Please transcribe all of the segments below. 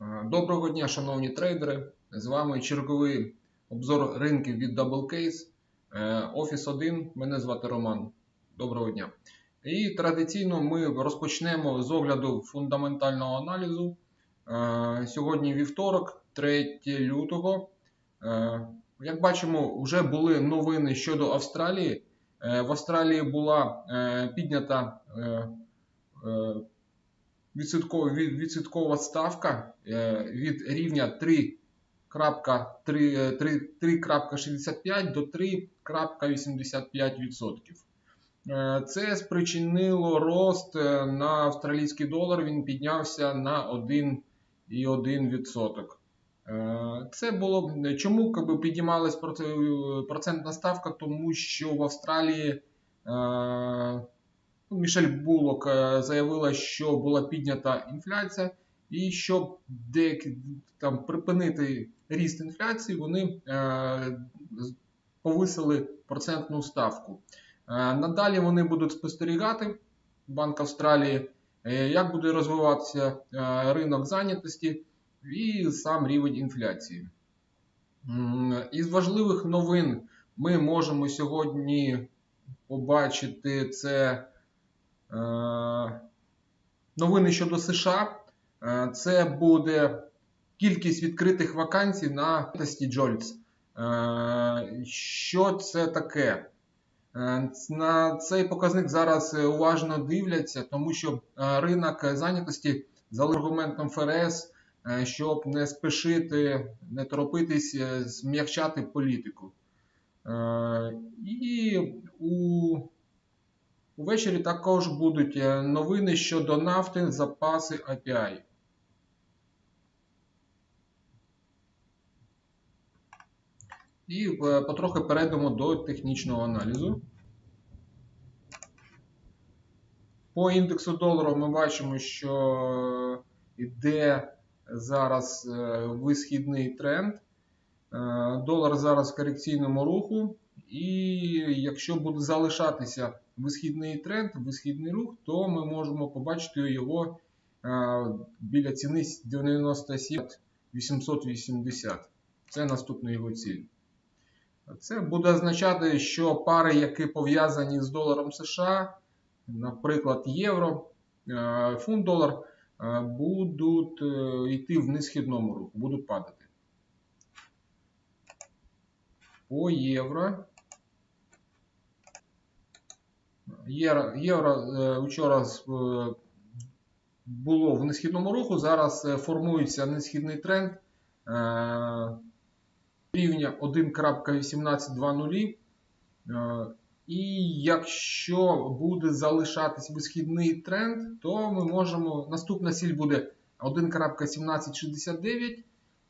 Е, Доброго дня, шановні трейдери. З вами черговий обзор ринків від Double. Е, Офіс 1. Мене звати Роман. Доброго дня. І традиційно ми розпочнемо з огляду фундаментального аналізу. Е, Сьогодні вівторок, 3 лютого. Е, Як бачимо, вже були новини щодо Австралії. Е, В Австралії була е, піднята відсоткова, ставка від рівня 3.65 до 3.85%. Е, Це спричинило рост на австралійський долар. Він піднявся на 1,1%. Е, Це було чому якби, піднімалась процентна ставка? Тому що в Австралії е, Ну, Мішель Булок е, заявила, що була піднята інфляція, і щоб деякі там припинити ріст інфляції, вони е, повисили процентну ставку. Е, надалі вони будуть спостерігати Банк Австралії, е, як буде розвиватися е, ринок зайнятості і сам рівень інфляції. Із важливих новин ми можемо сьогодні побачити це. Е, Новини щодо США. Е, Це буде кількість відкритих вакансій на тесті Jolts. Е, Що це таке? На цей показник зараз уважно дивляться, тому що ринок зайнятості за аргументом ФРС, щоб не спешити, не торопитись, е, зм'якчати політику. Е, І у Увечері також будуть е, новини щодо нафти, запаси API. І е, потрохи перейдемо до технічного аналізу. По індексу долару ми бачимо, що йде зараз е, висхідний тренд. Е, Долар зараз в корекційному руху. І якщо буде залишатися висхідний тренд, висхідний рух, то ми можемо побачити його е, біля ціни 97 880. Це наступна його ціль. Це буде означати, що пари, які пов'язані з доларом США, наприклад, євро, фунт долар, будуть е, йти в несхідному руху, будуть падати. По євро. Євро, євро е, вчора е, було в несхідному руху, зараз е, формується несхідний тренд е, рівня 1.1820. І якщо буде залишатись висхідний тренд, то ми можемо. Наступна ціль буде 1.1769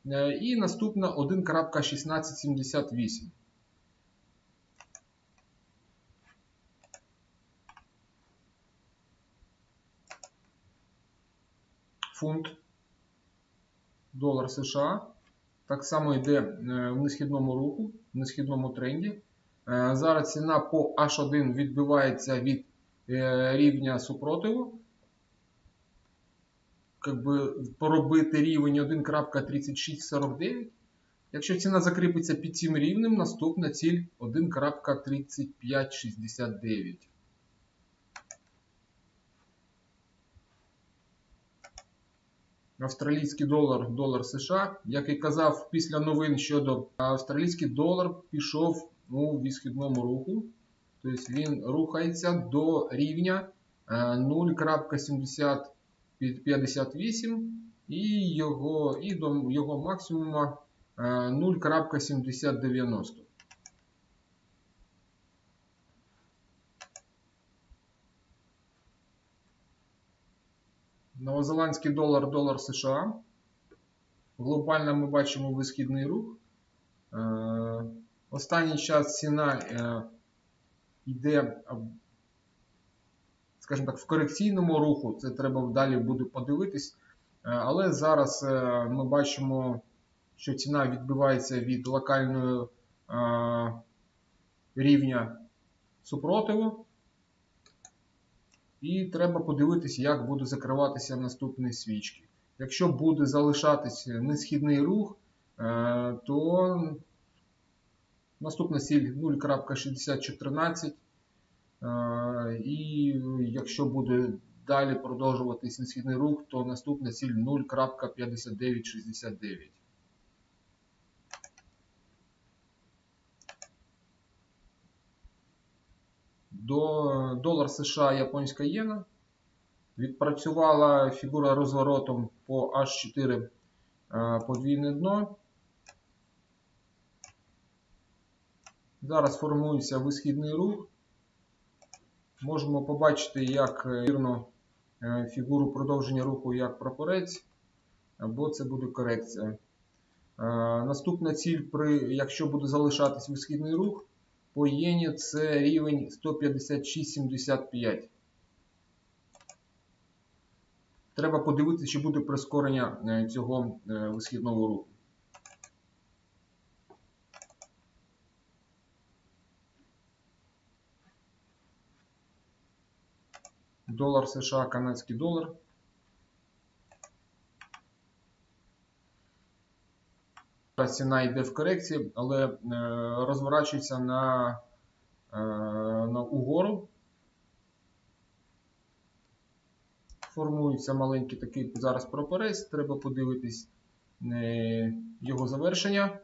е, і наступна 1.1678. Фунт, долар США. Так само йде е, в несхідному руху, в несхідному тренді. Е, Зараз ціна по H1 відбивається від е, рівня супротиву. Якби поробити рівень 1.3649. Якщо ціна закріпиться під цим рівнем, наступна ціль 1.3569. Австралійський долар, долар США. Як і казав після новин щодо австралійський долар пішов у відхідному руху. Тобто він рухається до рівня е, 0.7058 і його, і до його максимума е, 0.7090. Новозеландський долар, долар США. Глобально ми бачимо висхідний рух. Останній час ціна е, йде, скажімо так, в корекційному руху. Це треба далі буде подивитись. Е, Але зараз е, ми бачимо, що ціна відбивається від локального рівня супротиву. І треба подивитися, як буде закриватися наступні свічки. Якщо буде залишатися несхідний рух, то наступна ціль 0.6014. Е, І якщо буде далі продовжуватись несхідний рух, то наступна ціль 0.5969. До долар США японська єна. Відпрацювала фігура розворотом по H4 е, подвійне дно. Зараз формується висхідний рух. Можемо побачити, як вірно е, фігуру продовження руху як прапорець, або це буде корекція. Е, Наступна ціль, при, якщо буде залишатись висхідний рух, по єні це рівень 156,75. Треба подивитися, чи буде прискорення е, цього е, висхідного руху. Долар США, канадський долар. Ціна йде в корекції, але е, розворачується на, е, на угору. Формується маленький такий зараз прапорець, треба подивитись е, його завершення.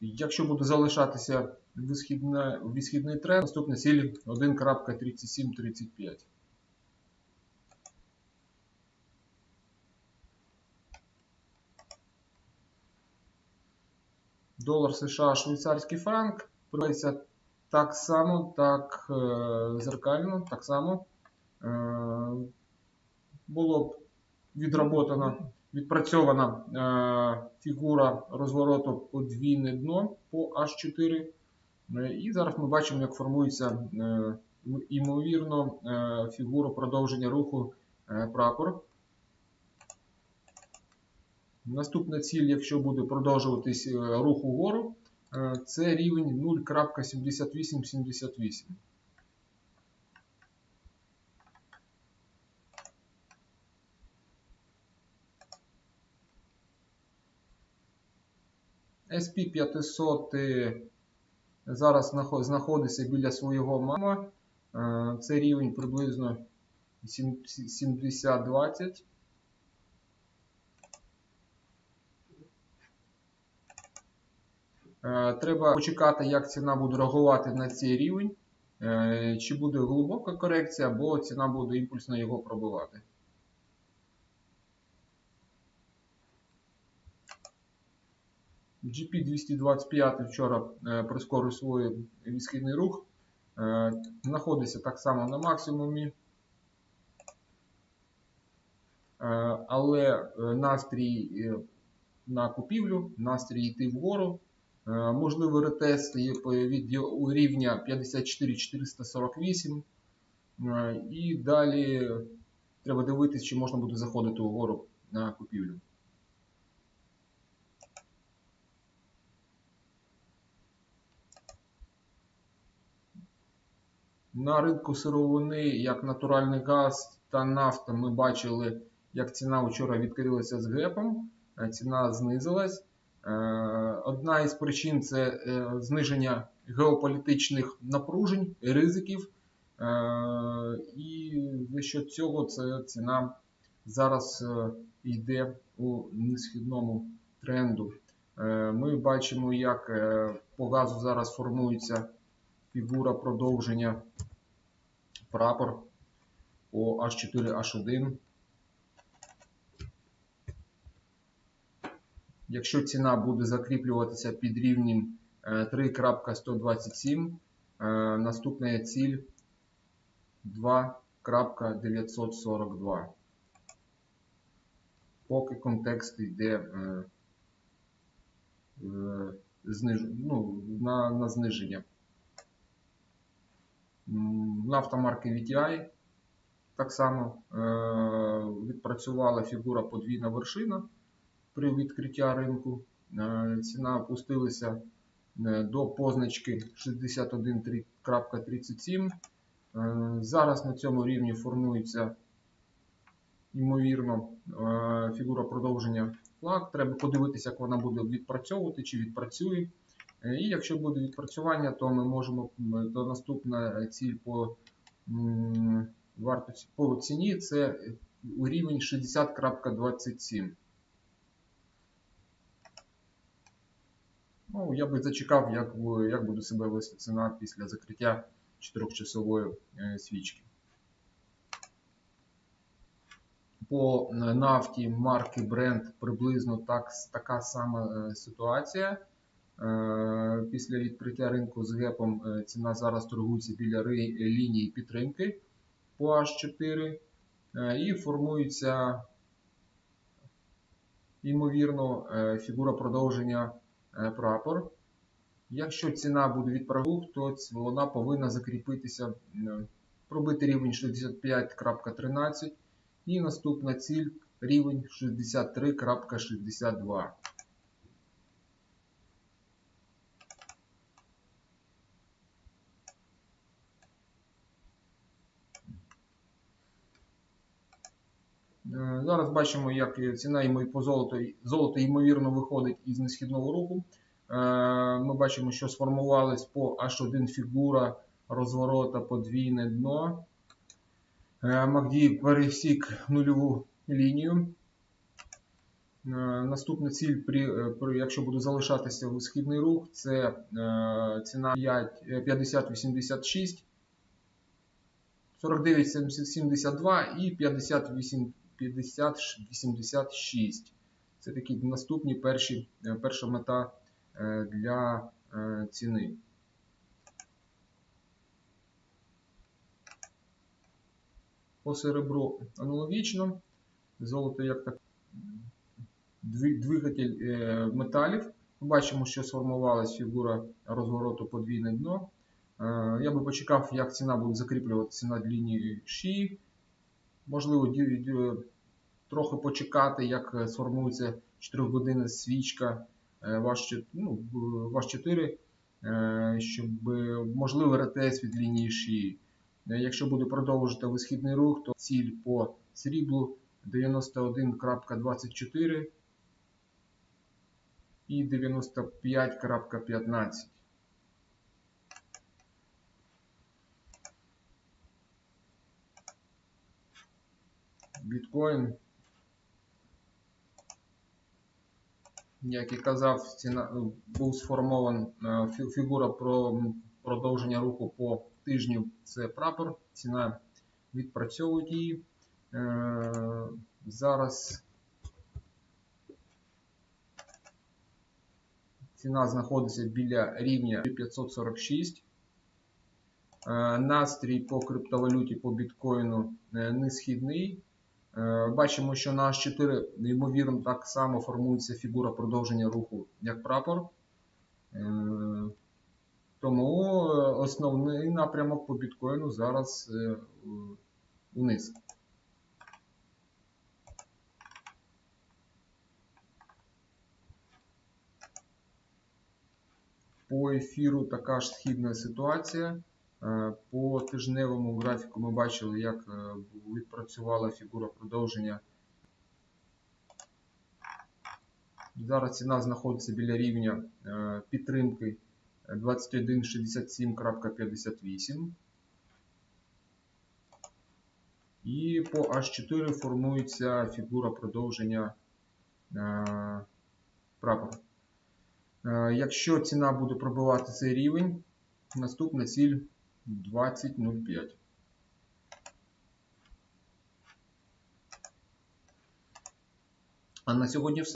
Якщо буде залишатися висхідна, висхідний тренд, наступна ціль 1.3735. Долар США, швейцарський франк. Продається так само, так е, зеркально, так само. Е, було відработано, відпрацьована е, фігура розвороту подвійне дно по H4. Е, І зараз ми бачимо, як формується е, ймовірно е, фігура продовження руху прапор. Наступна ціль, якщо буде продовжуватись рух угору, це рівень 0.7878. SP 500 е, зараз знаходиться біля свого мама. Е, Це рівень приблизно 70-20. Е, Треба почекати, як ціна буде реагувати на цей рівень. Е, Чи буде глибока корекція, або ціна буде імпульсно його пробивати. GP225 вчора е, прискорив свій висхідний рух. Е, Знаходиться так само на максимумі. Е, Але настрій на купівлю, настрій йти вгору. Можливий ретест є від рівня 54448. Е, І далі треба дивитися, чи можна буде заходити вгору на купівлю. На ринку сировини, як натуральний газ та нафта, ми бачили, як ціна вчора відкрилася з гепом, е, ціна знизилась. Е, Одна із причин це е, зниження геополітичних напружень, ризиків. І за що цього це ціна зараз йде у несхідному тренду. Ми бачимо, як по газу зараз формується фігура продовження прапор по H4H1. Якщо ціна буде закріплюватися під рівнем е, 3.127, е, наступна ціль 2.942. Поки контекст йде е, е, ну, на, на зниження. М, Нафта марки VTI так само е, відпрацювала фігура подвійна вершина при відкритті ринку. Е, ціна опустилася е, до позначки 61.37. Е, зараз на цьому рівні формується ймовірно фігура продовження флаг. Треба подивитися, як вона буде відпрацьовувати чи відпрацює. Е, І якщо буде відпрацювання, то ми можемо то наступна ціль по вартості по ціні це рівень 60.27. Ну, я би зачекав, як, як буде себе вести ціна після закриття 4-часової е, свічки. По е, нафті марки Brent приблизно так, така сама е, ситуація. Е, Після відкриття ринку з гепом е, ціна зараз торгується біля лінії підтримки по H4 е, і формується ймовірно фігура продовження прапор. Якщо ціна буде відправу, то вона повинна закріпитися, пробити рівень 65.13 і наступна ціль рівень 63.62. Зараз бачимо, як ціна по золоту, золото ймовірно виходить із несхідного руху. Е, Ми бачимо, що сформувалась по H1 фігура розворота подвійне дно. Е, Макді пересік нульову лінію. Е, Наступна ціль, при, е, якщо буде залишатися в східний рух, це е, ціна 5, е, 50,86, 49,72 і 58, 50,86. Це такі наступні перші, е, перша мета е, для е, ціни. По серебру аналогічно. Золото як так двигатель металів. Бачимо, що сформувалась фігура розвороту подвійне дно. Я би почекав, як ціна буде закріплюватися над лінією шиї. Можливо, трохи почекати, як е, сформується 4 годинна свічка е, ваш, ну, ваш 4, е, щоб можливий ретест від лінії шиї. Якщо буде продовжити висхідний рух, то ціль по сріблу 91.24 і 95.15. Біткоін, як і казав, ціна, е, був сформован е, фігура про продовження руху по тижню. Це прапор. Ціна відпрацьовує її. Е, Зараз ціна знаходиться біля рівня 546. Е, Настрій по криптовалюті по біткоїну е, несхідний. Е, Бачимо, що на H4, ймовірно, так само формується фігура продовження руху, як прапор. Е, Тому е, основний напрямок по біткоїну зараз униз. По ефіру така ж східна ситуація. Е, По тижневому графіку ми бачили, як е, відпрацювала фігура продовження. Зараз ціна знаходиться біля рівня е, підтримки 2167.58. І по H4 формується фігура продовження прапора. Е, Якщо ціна буде пробивати цей рівень, наступна ціль 20.05. А на сьогодні все.